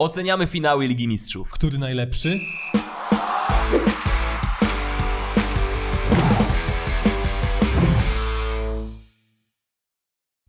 Oceniamy finały Ligi Mistrzów. Który najlepszy?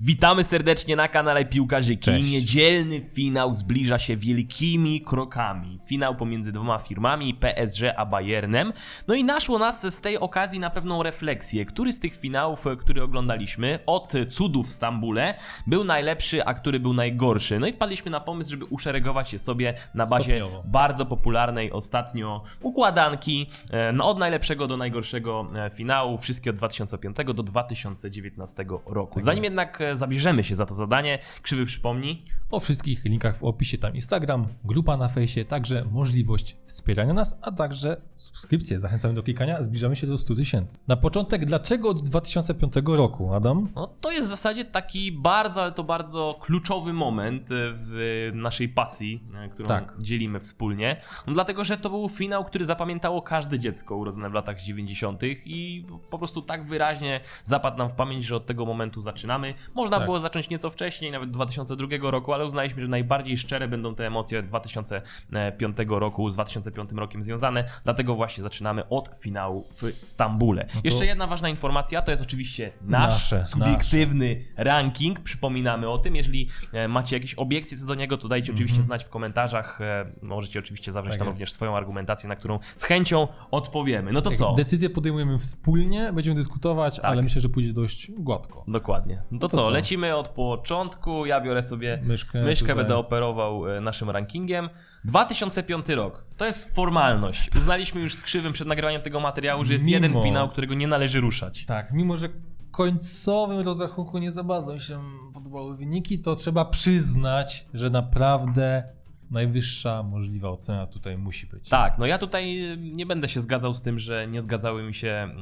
Witamy serdecznie na kanale Piłkarzyki. Cześć. Niedzielny finał zbliża się wielkimi krokami. Finał pomiędzy dwoma firmami, PSG a Bayernem. No i naszło nas z tej okazji na pewną refleksję. Który z tych finałów, e, który oglądaliśmy, od cudów w Stambule, był najlepszy, a który był najgorszy. No i wpadliśmy na pomysł, żeby uszeregować je sobie na bazie Stopniowo. bardzo popularnej ostatnio układanki. e, No od najlepszego do najgorszego e, finału. Wszystkie od 2005 do 2019 roku. Zanim jest. jednak zabierzemy się za to zadanie, Krzywy przypomni. O wszystkich linkach w opisie tam Instagram, grupa na fejsie, także możliwość wspierania nas, a także subskrypcje. Zachęcamy do klikania, zbliżamy się do 100 tysięcy. Na początek, dlaczego od 2005 roku, Adam? No, to jest w zasadzie taki bardzo, ale to bardzo kluczowy moment e, w naszej pasji, e, którą Tak. dzielimy wspólnie. No, dlatego, że to był finał, który zapamiętało każde dziecko urodzone w latach 90. i po prostu tak wyraźnie zapadł nam w pamięć, że od tego momentu zaczynamy. Można Tak. było zacząć nieco wcześniej, nawet 2002 roku, ale uznaliśmy, że najbardziej szczere będą te emocje 2005 roku, z 2005 rokiem związane, dlatego właśnie zaczynamy od finału w Stambule. Jeszcze jedna ważna informacja, to jest oczywiście nasz Nasze, subiektywny ranking. Przypominamy o tym. Jeżeli e, macie jakieś obiekcje co do niego, to dajcie oczywiście znać w komentarzach. E, możecie oczywiście zawrzeć Mhm. Tak tam jest. również swoją argumentację, na którą z chęcią odpowiemy. No to Tak, co? Decyzję podejmujemy wspólnie, będziemy dyskutować, ale myślę, że pójdzie dość gładko. Dokładnie. No to, to co? Lecimy od początku. Ja biorę sobie Myszkę myszkę będę operował e, naszym rankingiem. 2005 rok. To jest formalność. Uznaliśmy już z krzywym przed nagrywaniem tego materiału, że jest Mimo- jeden finał, którego nie należy ruszać. Tak, mimo że końcowym rozrachunku nie za bardzo mi się podobały wyniki, to trzeba przyznać, że naprawdę najwyższa możliwa ocena tutaj musi być. Tak, no ja tutaj nie będę się zgadzał z tym, że nie zgadzały mi się mm,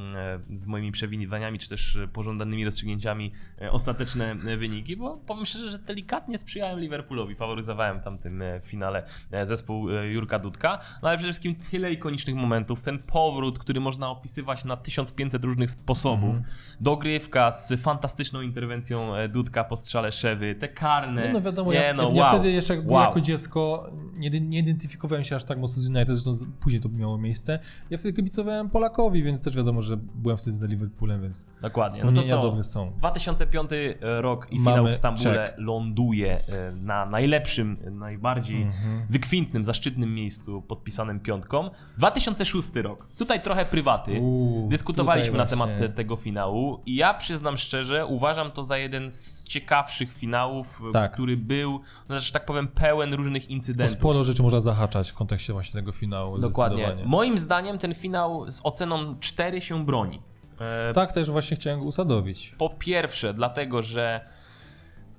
z moimi przewiniwaniami, czy też pożądanymi rozstrzygnięciami e, ostateczne e, wyniki, bo powiem szczerze, że delikatnie sprzyjałem Liverpoolowi, faworyzowałem tamtym e, finale zespół Jurka Dudka, no ale przede wszystkim tyle ikonicznych momentów, ten powrót, który można opisywać na 1500 różnych sposobów, dogrywka z fantastyczną interwencją Dudka po strzale Szewy, te karne, No, no wiadomo, nie, ja, no, ja wow, wtedy jeszcze jak, wow. jako dziecko important nie, nie identyfikowałem się aż tak mocno z United, zresztą później to miało miejsce. Ja wtedy kibicowałem Polakowi, więc też wiadomo, że byłem wtedy za Liverpoolem, więc Dokładnie, no to co? dobre są. 2005 rok i finał Mamy w Stambule check. ląduje e, na najlepszym, najbardziej Mhm. wykwintnym, zaszczytnym miejscu podpisanym piątką. 2006 rok. Tutaj trochę prywaty. Uuu, Dyskutowaliśmy na temat te, tego finału i ja przyznam szczerze, uważam to za jeden z ciekawszych finałów, Tak. który był, no, że tak powiem, pełen różnych incydentów. Sporo rzeczy można zahaczać w kontekście właśnie tego finału. Dokładnie. Moim zdaniem ten finał z oceną 4 się broni. E, Tak też właśnie chciałem go usadowić. Po pierwsze, dlatego, że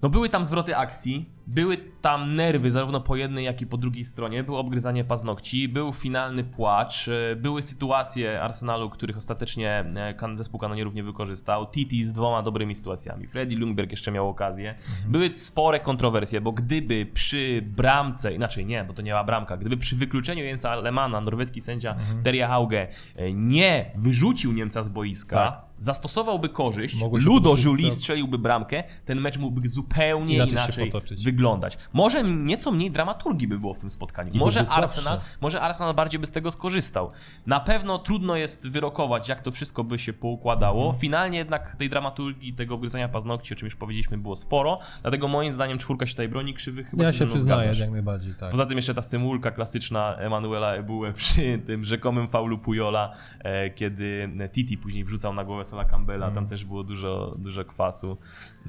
no były tam zwroty akcji, były tam nerwy zarówno po jednej, jak i po drugiej stronie, było obgryzanie paznokci, był finalny płacz, e, były sytuacje Arsenalu, których ostatecznie e, zespół kanonierów nie wykorzystał, Titi z dwoma dobrymi sytuacjami, Freddy Lundberg jeszcze miał okazję. Były spore kontrowersje, bo gdyby przy bramce, inaczej nie, bo to nie była bramka, gdyby przy wykluczeniu Jensa Alemana, norweski sędzia Terje Hauge e, nie wyrzucił Niemca z boiska, Tak. Zastosowałby korzyść, Mogło Ludo Julie strzeliłby bramkę, ten mecz mógłby zupełnie Inaczej inaczej, wyglądać. Może nieco mniej dramaturgii by było w tym spotkaniu. I Może Arsenal, słabszy. może Arsenal bardziej by z tego skorzystał. Na pewno trudno jest wyrokować, jak to wszystko by się poukładało. Mhm. Finalnie jednak tej dramaturgii, tego gryzania paznokci, o czym już powiedzieliśmy, było sporo. Dlatego moim zdaniem czwórka się tutaj broni, krzywych chyba Ja się się przyznaję, zgadzasz. jak najbardziej, tak. Poza tym jeszcze ta symulka klasyczna Emanuela Ebue przy tym rzekomym faulu Pujola, e, kiedy Titi później wrzucał na głowę Sola Campbella, Mm. tam też było dużo, dużo kwasu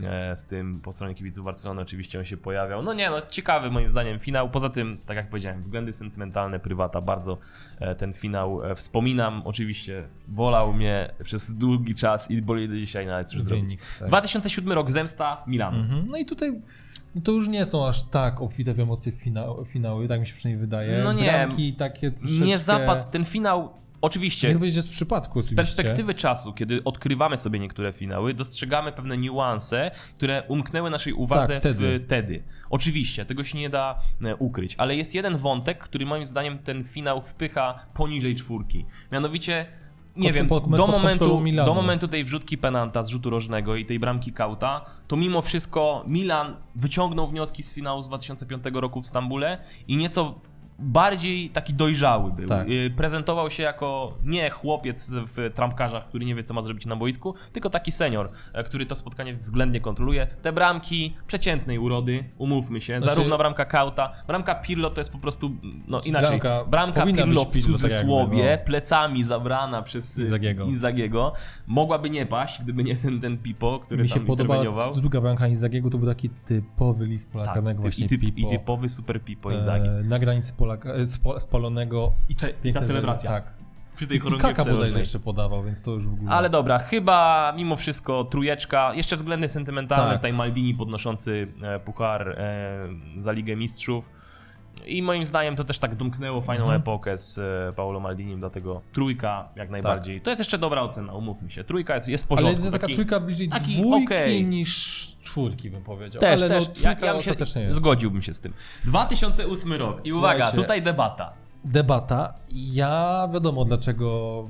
e, z tym po stronie kibiców Barcelony oczywiście on się pojawiał. No nie, no ciekawy moim zdaniem finał, poza tym, tak jak powiedziałem, względy sentymentalne, prywata, bardzo e, ten finał e, wspominam, oczywiście bolał mnie przez długi czas i boli do dzisiaj nawet cóż zrobić. Wynik, tak. 2007 rok, Zemsta Milanu. Mhm. No i tutaj no to już nie są aż tak obfite w emocje fina- finały, tak mi się przynajmniej wydaje. No nie, Bramki takie troszeczkę... Nie zapadł ten finał, oczywiście, Nie że z przypadku Z oczywiście. perspektywy czasu, kiedy odkrywamy sobie niektóre finały, dostrzegamy pewne niuanse, które umknęły naszej uwadze Tak, wtedy. wtedy. Oczywiście, tego się nie da e, ukryć, ale jest jeden wątek, który moim zdaniem ten finał wpycha poniżej czwórki. Mianowicie nie pod- wiem, pod- pod do momentu, do momentu tej wrzutki penanta z rzutu rożnego i tej bramki Kauta, to mimo wszystko Milan wyciągnął wnioski z finału z 2005 roku w Stambule i nieco bardziej taki dojrzały był. Tak. Y, Prezentował się jako nie chłopiec w trampkarzach, który nie wie co ma zrobić na boisku, tylko taki senior, e, który to spotkanie względnie kontroluje. Te bramki przeciętnej urody, umówmy się, Znaczy- zarówno bramka Kauta, bramka Pirlo to jest po prostu, no inaczej, bramka bramka, Pirlo w tak cudzysłowie, jakby, no. plecami zabrana przez y, Inzagiego. Inzagiego, mogłaby nie paść, gdyby nie ten, ten Pipo, który Mi się tam podobała druga bramka Inzagiego, to był taki typowy list pola Tak, właśnie i, typ, Pipo. I typowy super Pipo Inzagi. e, na granicy Polaka, e. I te- i ta celebracja. Tak. Przy tej I Kaka bodajże jeszcze podawał, więc to już w ogóle... Ale dobra, chyba mimo wszystko trójeczka, jeszcze względnie sentymentalne, Tak. tutaj Maldini podnoszący e, puchar e, za Ligę Mistrzów. I moim zdaniem to też tak domknęło fajną Mhm. epokę z e, Paolo Maldinim, dlatego trójka jak najbardziej. To jest jeszcze dobra ocena, umówmy się. Trójka jest, jest w porządku. Ale jest taka taki- trójka bliżej taki dwójki okej. niż czwórki, bym powiedział. Też, Ale też. no, ja, trójka ja bym się jest. zgodziłbym się z tym. 2008 rok. I uwaga, Słuchajcie. tutaj debata. Debata. Ja wiadomo, dlaczego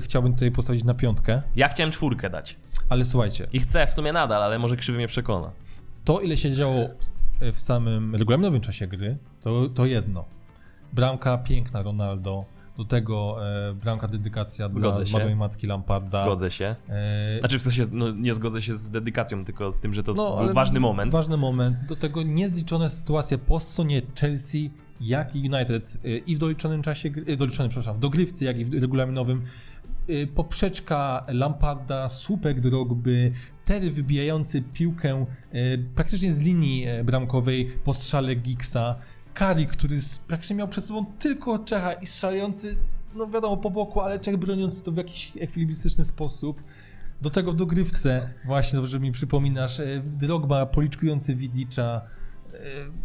chciałbym tutaj postawić na piątkę, Ja chciałem czwórkę dać. ale słuchajcie, I chcę w sumie nadal, ale może krzywy mnie przekona. to ile się działo w samym regulaminowym czasie gry, to, to jedno. Bramka piękna Ronaldo, do tego e, bramka dedykacja dla Zgodzę się. zmarłej matki Lamparda. Zgodzę się. E, Znaczy w sensie, no, nie zgodzę się z dedykacją, tylko z tym, że to No, był ważny moment. Ważny moment. Do tego niezliczone sytuacje po stronie Chelsea, jak i United y, i w doliczonym czasie, y, doliczonym, przepraszam, w dogrywce, jak i w regulaminowym. Y, Poprzeczka Lamparda, słupek Drogby, Terry wybijający piłkę praktycznie z linii bramkowej po strzale Giggsa, Kari, który praktycznie miał przed sobą tylko Czecha i strzelający, no wiadomo, po boku, ale Czech broniąc to w jakiś ekwilibrystyczny sposób. Do tego w dogrywce, właśnie dobrze mi przypominasz, e, Drogba policzkujący Widicza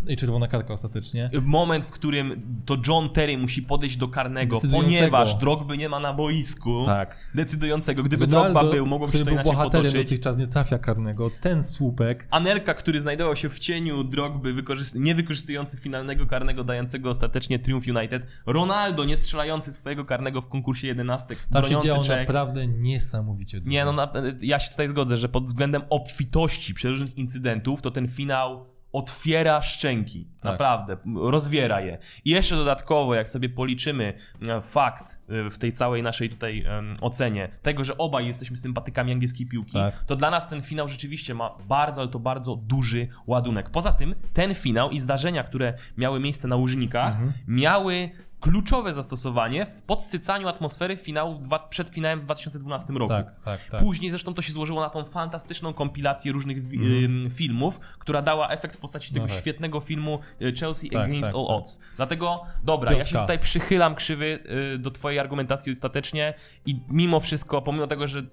i czerwona kartka ostatecznie. Moment, w którym to John Terry musi podejść do karnego, ponieważ Drogby nie ma na boisku. Tak. Decydującego. Gdyby Ronaldo, Drogba był, mogłoby się to inaczej bohaterem potoczyć. dotychczas nie trafia karnego, ten słupek. Anelka, który znajdował się w cieniu Drogby, wykorzyst- nie wykorzystujący finalnego karnego, dającego ostatecznie triumf United. Ronaldo, nie strzelający swojego karnego w konkursie 11, Tam się działo Czech. naprawdę niesamowicie dużo. Nie, no na, ja się tutaj zgodzę, że pod względem obfitości przeróżnych incydentów, to ten finał otwiera szczęki. Tak. Naprawdę, rozwiera je. I jeszcze dodatkowo, jak sobie policzymy e, fakt e, w tej całej naszej tutaj em, ocenie tego, że obaj jesteśmy sympatykami angielskiej piłki, Tak. to dla nas ten finał rzeczywiście ma bardzo, ale to bardzo duży ładunek. Poza tym ten finał i zdarzenia, które miały miejsce na Łużnikach, Mhm. miały kluczowe zastosowanie w podsycaniu atmosfery finałów dwa, przed finałem w 2012 roku. Tak, tak, tak. Później zresztą to się złożyło na tą fantastyczną kompilację różnych wi- ym, filmów, która dała efekt w postaci tego. No tak. świetnego filmu y, Chelsea Tak, Against tak, All tak. Odds. Dlatego, dobra, ja się tutaj przychylam krzywy y, do twojej argumentacji ostatecznie i mimo wszystko, pomimo tego, że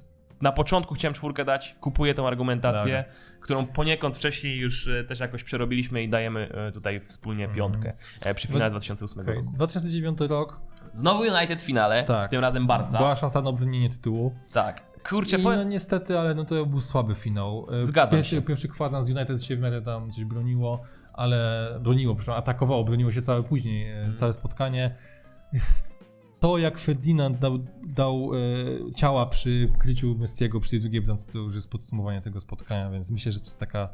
na początku chciałem czwórkę dać, kupuję tą argumentację, którą poniekąd wcześniej już y, też jakoś przerobiliśmy i dajemy y, tutaj wspólnie piątkę e, przy finale z 2008 Mhm. Okej, roku. 2009 rok, Znowu United w finale, Tak. tym razem Barca. była szansa na obronienie tytułu. Tak. Kurczę, I powiem... no niestety, ale no to był słaby finał. E, Zgadzam pierwszy, się. Pierwszy kwadrans United się w miarę tam coś broniło, ale broniło, przepraszam, atakowało, broniło się całe później, e, Mhm. całe spotkanie. To jak Ferdinand dał, dał e, ciała przy kryciu Messiego przy drugiej bramce, to już jest podsumowanie tego spotkania, więc myślę, że to taka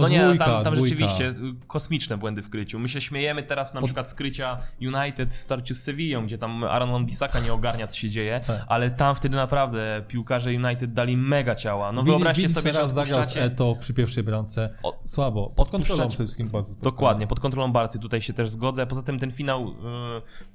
no, No nie, dwójka, tam, tam dwójka. rzeczywiście y, kosmiczne błędy w kryciu. My się śmiejemy teraz na Pod- przykład z krycia United w starciu z Sevillą, gdzie tam Aaron Bisaka nie ogarnia, co się dzieje, Tak. ale tam wtedy naprawdę piłkarze United dali mega ciała. No Wili- wyobraźcie Wilić sobie, że zagrał z. Eto przy pierwszej bramce. O- Słabo. Pod kontrolą przede wszystkim bardzo. Dokładnie, pod kontrolą Barcy tutaj się też zgodzę. Poza tym ten finał y,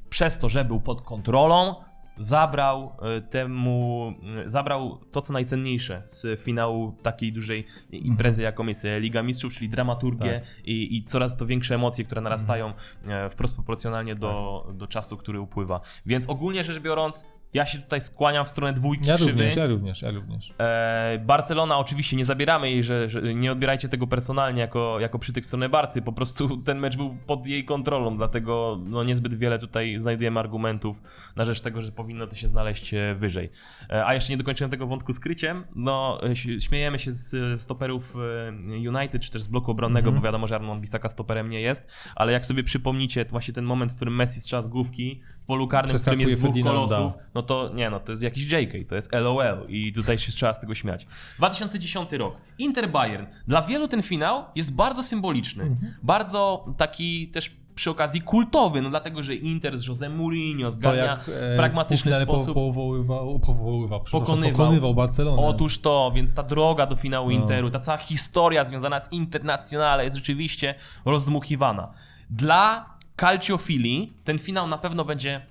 przez to, że był pod kontrolą, zabrał y, temu, y, zabrał to co najcenniejsze z finału takiej dużej imprezy, jaką jest e, Liga Mistrzów, czyli dramaturgię i, i coraz to większe emocje, które narastają e, wprost proporcjonalnie do, do czasu, który upływa. Więc ogólnie rzecz biorąc, ja się tutaj skłaniam w stronę dwójki Ja krzywy. również, ja również, ja również. E, Barcelona oczywiście nie zabieramy jej, że, że nie odbierajcie tego personalnie jako, jako przytyk strony Barcy, po prostu ten mecz był pod jej kontrolą, dlatego no, niezbyt wiele tutaj znajdujemy argumentów na rzecz tego, że powinno to się znaleźć e, wyżej. E, a jeszcze nie dokończyłem tego wątku z kryciem, no e, śmiejemy się z stoperów e, United, czy też z bloku obronnego, Mhm. bo wiadomo, że Armand Bisaka stoperem nie jest, ale jak sobie przypomnicie właśnie ten moment, w którym Messi strzela z główki w polu karnym, w którym jest dwóch kolosów, no to nie no, to jest jakiś JK, to jest LOL i tutaj się trzeba z tego śmiać. 2010 rok. Inter Bayern. Dla wielu ten finał jest bardzo symboliczny. Mhm. Bardzo taki też przy okazji kultowy, no dlatego, że Inter z Jose Mourinho zgarnia jak w e, pragmatyczny sposób. Po, powoływał, powoływał, Pokonywał. pokonywał Barcelonę. Otóż to, więc ta droga do finału No. Interu, ta cała historia związana z Internacjonale jest rzeczywiście rozdmuchiwana. Dla calciofili ten finał na pewno będzie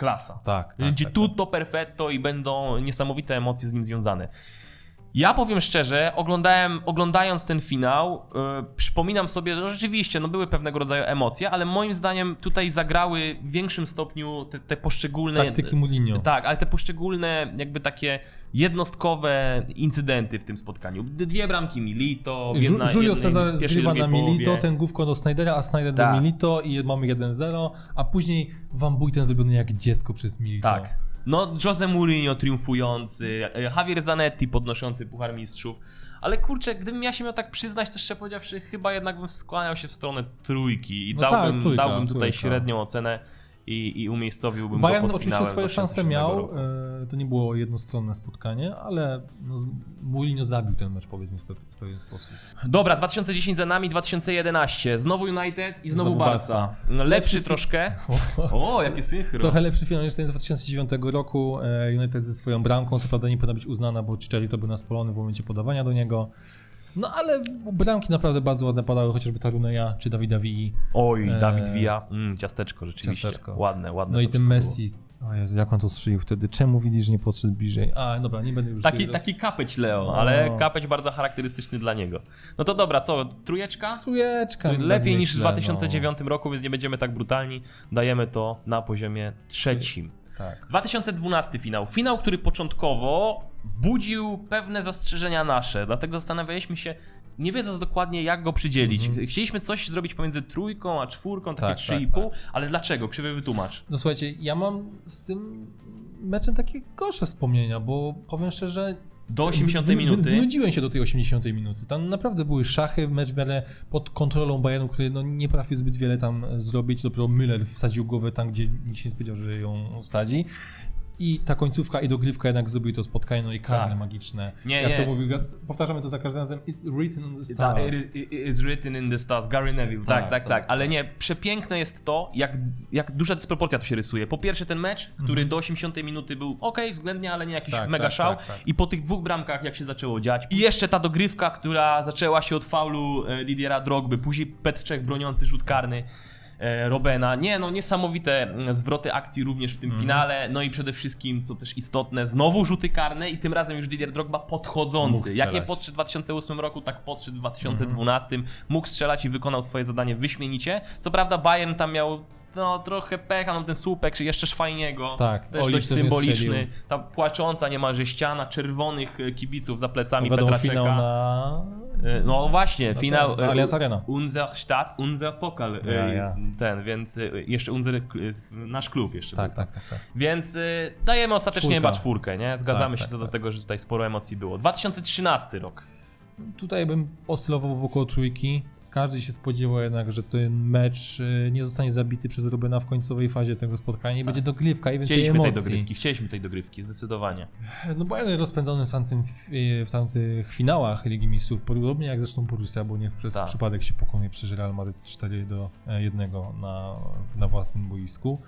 klasa. Tak, tak, Będzie tak, tutto perfetto i będą niesamowite emocje z nim związane. Ja powiem szczerze, oglądałem, oglądając ten finał, yy, przypominam sobie, że rzeczywiście no, były pewnego rodzaju emocje, ale moim zdaniem tutaj zagrały w większym stopniu te, te poszczególne. Taktyki Mourinho. Tak, ale te poszczególne, jakby takie jednostkowe incydenty w tym spotkaniu. Dwie bramki Milito, jedna, Julio pierwszej, zgrywa na Milito, połowie. ten główko do Snydera, a Snyder Tak. do Milito i mamy 1-0, a później Van Buyten zrobiony jak dziecko przez Milito. Tak. No, Jose Mourinho triumfujący, e, Javier Zanetti podnoszący Puchar Mistrzów. Ale kurczę, gdybym ja się miał tak przyznać, to szczerze powiedziawszy, chyba jednak bym skłaniał się w stronę trójki i No tak, dałbym, trójka, dałbym tutaj trójka. średnią ocenę i, i umiejscowiłbym Bayern go pod oczywiście swoje szanse 2007 miał, roku. e, to nie było jednostronne spotkanie, ale no, Mourinho zabił ten mecz powiedzmy w, pe- w pewien sposób. Dobra, 2010 za nami, 2011. Znowu United i znowu, Znowu Barca. Barca. No, lepszy fi- troszkę. O, jakie synchro. Trochę lepszy finał niż ten z 2009 roku. E, United ze swoją bramką, co prawda nie powinna być uznana, bo Czczeli to był naspolony w momencie podawania do niego. No ale bramki naprawdę bardzo ładne padały, chociażby Taruneja czy Dawida Vii. Oj, Eee. Dawid Villa. Mm, ciasteczko, rzeczywiście. Ciasteczko. Ładne, ładne. No i ten Messi. O Jezu, jak on to strzelił wtedy? Czemu widzisz, że nie podszedł bliżej? A, dobra, nie będę już... Taki, taki kapeć Leo, No. ale kapeć bardzo charakterystyczny dla niego. No to dobra, co, trójeczka? Sujeczka. To tak Lepiej niż w myślę, 2009 roku, więc nie będziemy tak brutalni. Dajemy to na poziomie trzecim. Tak. 2012 finał. Finał, który początkowo budził pewne zastrzeżenia nasze, dlatego zastanawialiśmy się, nie wiedząc dokładnie jak go przydzielić. Chcieliśmy coś zrobić pomiędzy trójką a czwórką, takie Mhm. Tak, trzy tak, i pół, ale dlaczego? Krzywy wytłumacz. No słuchajcie, ja mam z tym meczem takie gorsze wspomnienia, bo powiem szczerze... Do 80 wy- wy- minuty. Wynudziłem się do tej 80 minuty. Tam naprawdę były szachy, mecz w miarę pod kontrolą Bayernu, który no, nie potrafił zbyt wiele tam zrobić. Dopiero Müller wsadził głowę tam, gdzie nikt się nie spodziewał, że ją wsadzi. I ta końcówka i dogrywka jednak zrobiły to spotkanie, no i karne Tak. magiczne. Nie, Jak nie. to mówił, powtarzamy to za każdym razem, it's written on the Ta, stars. it, it, it's written in the stars, Gary Neville. Tak, tak, Tak, tak. tak. Ale nie, przepiękne jest to, jak, jak duża dysproporcja tu się rysuje. Po pierwsze ten mecz, który do 80 minuty był ok, względnie, ale nie jakiś. Tak, mega tak, szał. I po tych dwóch bramkach, jak się zaczęło dziać. I jeszcze ta dogrywka, która zaczęła się od faulu e, Didiera Drogby, później Petrzek broniący rzut karny. E, Robena. Nie, no niesamowite mm, zwroty akcji również w tym Mhm. finale. No i przede wszystkim, co też istotne, znowu rzuty karne i tym razem już Didier Drogba podchodzący. Jak nie podszedł w 2008 roku, tak podszedł w 2012. Mógł strzelać i wykonał swoje zadanie wyśmienicie. Co prawda Bayern tam miał no, trochę pecha, no ten słupek, jeszcze Szwajniego. Tak, też Olic dość też symboliczny. Ta płacząca niemalże ściana czerwonych kibiców za plecami Wiadomo, Petra finał Czeka. na... E, No właśnie, finał ten, e, Allianz Arena. Unser Stadt, unser Pokal. e, Ja, ja. Ten, więc jeszcze unser, nasz klub jeszcze Tak, był. tak, tak, tak. Więc y, dajemy ostatecznie Czwórka. chyba czwórkę, nie? Zgadzamy Tak, się tak, co do tak. tego, że tutaj sporo emocji było. 2013 rok. Tutaj bym oscylował wokół trójki. Każdy się spodziewał jednak, że ten mecz y, nie zostanie zabity przez Robena w końcowej fazie tego spotkania i będzie dogrywka i więcej Chcieliśmy tej emocji. dogrywki, chcieliśmy tej dogrywki, zdecydowanie. No Bayern rozpędzony w, tamtym, w tamtych finałach Ligi Mistrzów, podobnie jak zresztą Borussia, bo nie przez Tak. przypadek się pokonuje przez Real Madrid 4 do 1 na, na własnym boisku.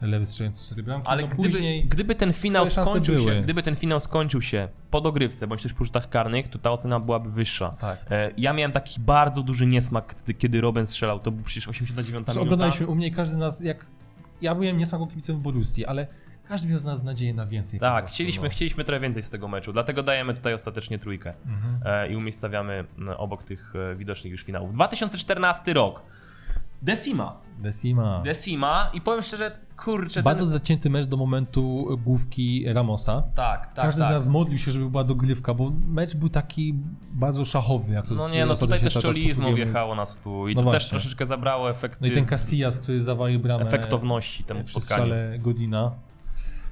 Lewy strzelający 4 bramki. Ale no gdyby, później gdyby ten finał skończył się, były. gdyby ten finał skończył się po dogrywce, bądź też po rzutach karnych, to ta ocena byłaby wyższa. Tak. E, Ja miałem taki bardzo duży niesmak, kiedy, kiedy Robin strzelał, to był przecież 89 Zresztą minuta. oglądaliśmy u mnie każdy z nas, jak ja byłem niesmaką kibicem Borussii, ale każdy miał z nas nadzieję na więcej. Tak, prostu, chcieliśmy, no. chcieliśmy trochę więcej z tego meczu, dlatego dajemy tutaj ostatecznie trójkę Mhm. e, i umiejscowiamy m, obok tych e, widocznych już finałów. 2014 rok. Decima. Decima. Decima i powiem szczerze, kurczę, Bardzo ten... zacięty mecz do momentu główki Ramosa. Tak, tak, Każdy tak. z nas modlił się, żeby była dogrywka, bo mecz był taki bardzo szachowy, jak to No nie, no tutaj też posługujemy. wjechało na stół i No to też właśnie. troszeczkę zabrało efekty, No i ten Casillas, który zawalił bramę efektowności temu spotkaniu. Godina.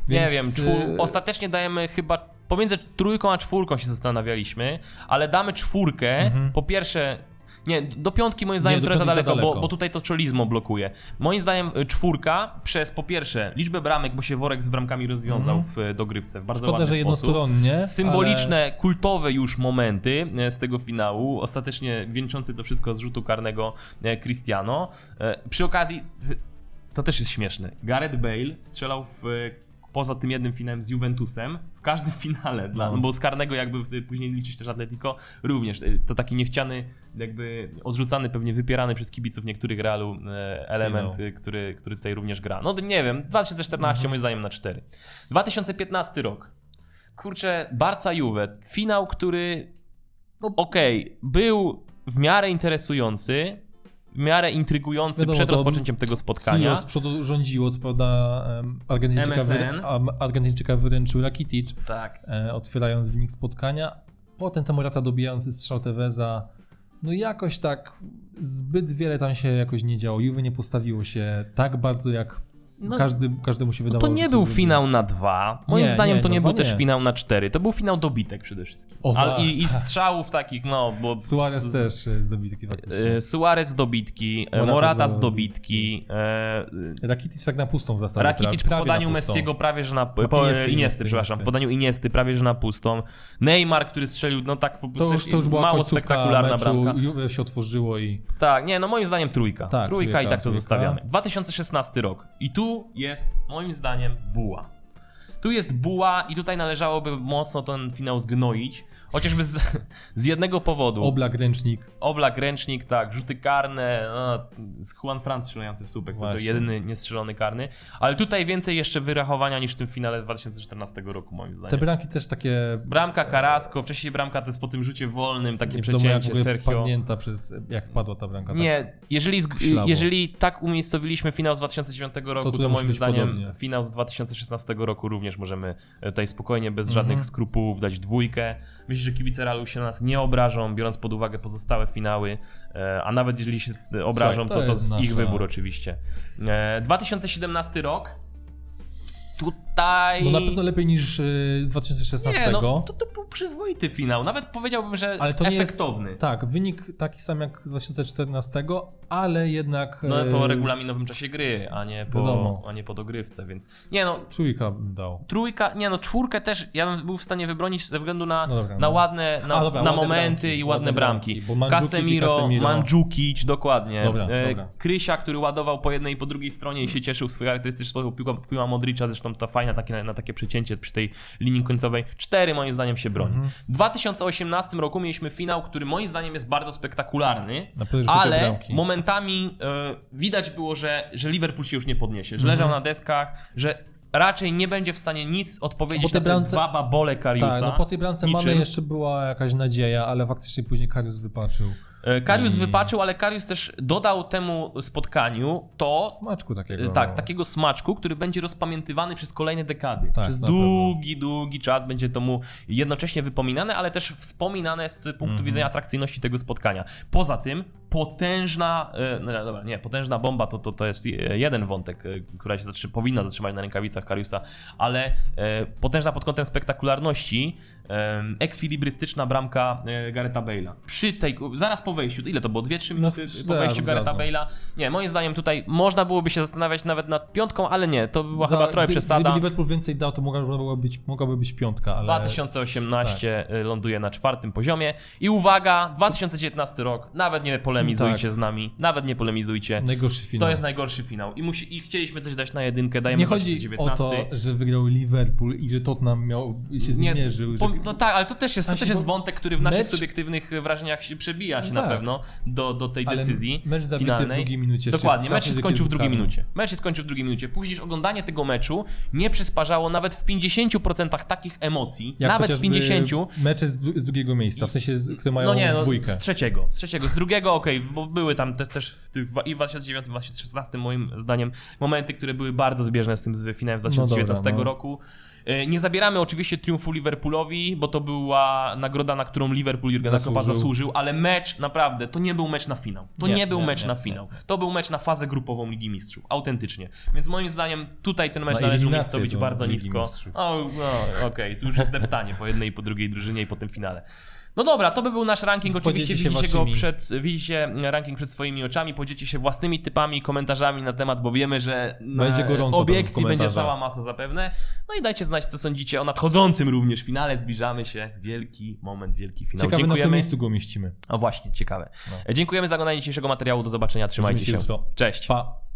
Nie Więc, wiem, y, czwór... ostatecznie dajemy chyba pomiędzy trójką a czwórką się zastanawialiśmy, ale damy czwórkę. Mhm. Po pierwsze, Nie, do piątki moim zdaniem trochę za piątki za daleko, bo, daleko. bo tutaj to cholizmo blokuje. Moim zdaniem y, czwórka przez po pierwsze liczbę bramek, bo się worek z bramkami rozwiązał w y, dogrywce w bardzo. Szkoda, ładny że sposób. jednostronnie. Symboliczne, kultowe już momenty e, z tego finału, ostatecznie wieńczący to wszystko z rzutu karnego Cristiano. Przy okazji, to też jest śmieszne, Gareth Bale strzelał w, poza tym jednym finałem z Juventusem, w każdym finale, dla, No. no bo z karnego jakby później liczyć też Atletico, również e, to taki niechciany, jakby odrzucany, pewnie wypierany przez kibiców niektórych Realu e, element, Finał. e, który, który tutaj również gra. No nie wiem, 2014 moim zdaniem na 4. 2015 rok. Kurczę, Barca Juve, finał, który no, okej, był w miarę interesujący, w miarę intrygujący Wiadomo, przed rozpoczęciem tego spotkania. Trio z przodu rządziło, co prawda Argentyńczyka, wyr- Argentyńczyka wyręczył Rakitic, Tak. e, otwierając wynik spotkania. Potem ten Morata dobijający strzał Teveza. No jakoś tak zbyt wiele tam się jakoś nie działo. Juve nie postawiło się tak bardzo jak No, każdy, każdemu się No wydawało. to nie był finał na dwa. Moim Nie, zdaniem nie, to no nie dwa był też finał na cztery. To był finał dobitek przede wszystkim. O, tak. i, I strzałów takich, no bo. Suarez z- też e, taki faktycznie. e, Suarez z dobitki, e, Morata Morata z z dobitki, e, Rakitic tak na pustą w zasadzie. Rakitic po podaniu. Messiego prawie że na. Po, Iniesty, Iniesty, przepraszam. Iniesty. Podaniu Iniesty prawie że na pustą. Neymar, który strzelił, no tak po To już, też to już była mało spektakularna meczu, bramka. Się otworzyło i Tak, nie, no moim zdaniem trójka. Tak, trójka, trójka, i tak to trójka. zostawiamy. 2016 rok. I tu jest moim zdaniem buła. Tu jest buła i tutaj należałoby mocno ten finał zgnoić. Chociażby z, z jednego powodu. oblak ręcznik. Oblak, ręcznik, tak, rzuty karne, no, z Juan Franz strzelający w słupek, to, to jedyny niestrzelony karny. Ale tutaj więcej jeszcze wyrachowania niż w tym finale 2014 roku moim Te zdaniem. bramki też takie Bramka Carrasco, wcześniej bramka też po tym rzucie wolnym, takie nie wiadomo jak przecięcie Sergio. przez, jak padła ta bramka. Tak? Nie, jeżeli, jeżeli tak umiejscowiliśmy finał z 2009 roku, to, musi moim zdaniem podobnie. finał z 2016 roku również możemy e, tutaj spokojnie, bez Mhm. żadnych skrupułów dać dwójkę. Myślę, że kibice Realu się na nas nie obrażą, biorąc pod uwagę pozostałe finały, e, a nawet jeżeli się e, obrażą, Słuchaj, to to to jest ich nasza- wybór oczywiście. E, 2017 rok. Tutaj... No na pewno lepiej niż y, 2016. Nie, no, to, to był przyzwoity finał. Nawet powiedziałbym, że ale to efektowny. jest. Tak, wynik taki sam jak 2014, ale jednak. No y, po regulaminowym czasie gry, a nie po, Wiadomo. a nie po dogrywce, więc nie no, Trójka bym dał. trójka, nie no, czwórkę też ja bym był w stanie wybronić ze względu na, No dobra, na no. ładne, na, A, dobra, na ładne momenty bramki, i ładne, ładne bramki. bramki, Casemiro, Casemiro. Mandzukic, dokładnie. Dobra, e, dobra. Krysia, który ładował po jednej i po drugiej stronie i się cieszył w swój charakterystyczny sposób. Piła, Modricza, zresztą to fajna takie, na, na takie przecięcie przy tej linii końcowej. Cztery moim zdaniem się broni. Mhm. W 2018 roku mieliśmy finał, który moim zdaniem jest bardzo spektakularny. Na Ale momentami e, widać było, że, że Liverpool się już nie podniesie, że Mhm. leżał na deskach, że raczej nie będzie w stanie nic odpowiedzieć na bramce- dwa babole Kariusa. Tak, no po tej bramce Niczym. mamy jeszcze była jakaś nadzieja, ale faktycznie później Karius wypaczył. E, Karius I- wypaczył, ale Karius też dodał temu spotkaniu to, Smaczku takiego. e, tak, takiego smaczku, który będzie rozpamiętywany przez kolejne dekady. Tak, przez długi, długi czas będzie to mu jednocześnie wypominane, ale też wspominane z punktu Mhm. widzenia atrakcyjności tego spotkania. Poza tym potężna, e, no dobra, nie, potężna bomba to, to, to jest je- jeden wątek, e, która się zatrzy, powinna zatrzymać na rękawicach Kariusa, ale e, potężna pod kątem spektakularności, e, ekwilibrystyczna bramka e, Gareta Bale'a. Przy tej, zaraz po wejściu, ile to było? 2-3 minuty po zaraz, wejściu Gareta zaraz. Bale'a? Nie, moim zdaniem tutaj można byłoby się zastanawiać nawet nad piątką, ale nie, to była Za- chyba trochę gdy- przesada. Gdyby Liverpool więcej dał, to mogła, mogła, być, mogłaby być piątka, ale... 2018 Tak. ląduje na czwartym poziomie. I uwaga, 2019 rok, nawet nie polemizujcie Tak. z nami, nawet nie polemizujcie. Najgorszy finał. To jest najgorszy finał. I, musi, I chcieliśmy coś dać na jedynkę, dajemy Nie chodzi o 2019. to, że wygrał Liverpool i że Tottenham miał, się zmierzył. Że... no tak, ale to też jest, to Właśnie, też jest wątek, który w naszych mecz- subiektywnych wrażeniach się przebija się No na tak. pewno do, do tej Ale decyzji mecz zabity w finalnej. drugiej minucie, Dokładnie, mecz się skończył w drugiej minucie. Mecz się skończył w drugiej minucie. Później oglądanie tego meczu nie przysparzało nawet w 50% takich emocji, Jak nawet w chociażby 50%. Mecze z, dru- z drugiego miejsca, w sensie, z, które mają No nie, no, dwójkę. z trzeciego, z trzeciego, z drugiego okej, bo były tam te, też w, tych- i w 2009, i w 2016 moim zdaniem momenty, które były bardzo zbieżne z tym z finałem z No 2019 dobra, no. roku. E, Nie zabieramy oczywiście triumfu Liverpoolowi, bo to była nagroda, na którą Liverpool Jurgena Kloppa Zasłużył. ale mecz naprawdę, to nie był mecz na finał. To nie, Nie, był nie, mecz nie, na finał. To był mecz na fazę grupową Ligi Mistrzów, autentycznie. Więc moim zdaniem tutaj ten mecz Na należy umiejscowić bardzo Ligi nisko. Mistrzów. O, no, okej, tu już jest deptanie po jednej i po drugiej drużynie i po tym finale. No dobra, to by był nasz ranking. Oczywiście widzicie go przed, widzicie ranking przed swoimi oczami, podzielcie się własnymi typami, komentarzami na temat, bo wiemy, że Będzie gorąco obiekcji będzie cała masa zapewne. No i dajcie znać, co sądzicie o nadchodzącym również finale. Zbliżamy się. Wielki moment, wielki finał. Ciekawe, na którym Dziękujemy. miejscu go umieścimy. O właśnie, ciekawe. Dziękujemy za oglądanie dzisiejszego materiału. Do zobaczenia. Trzymajcie Widzimy się. Cześć. Pa.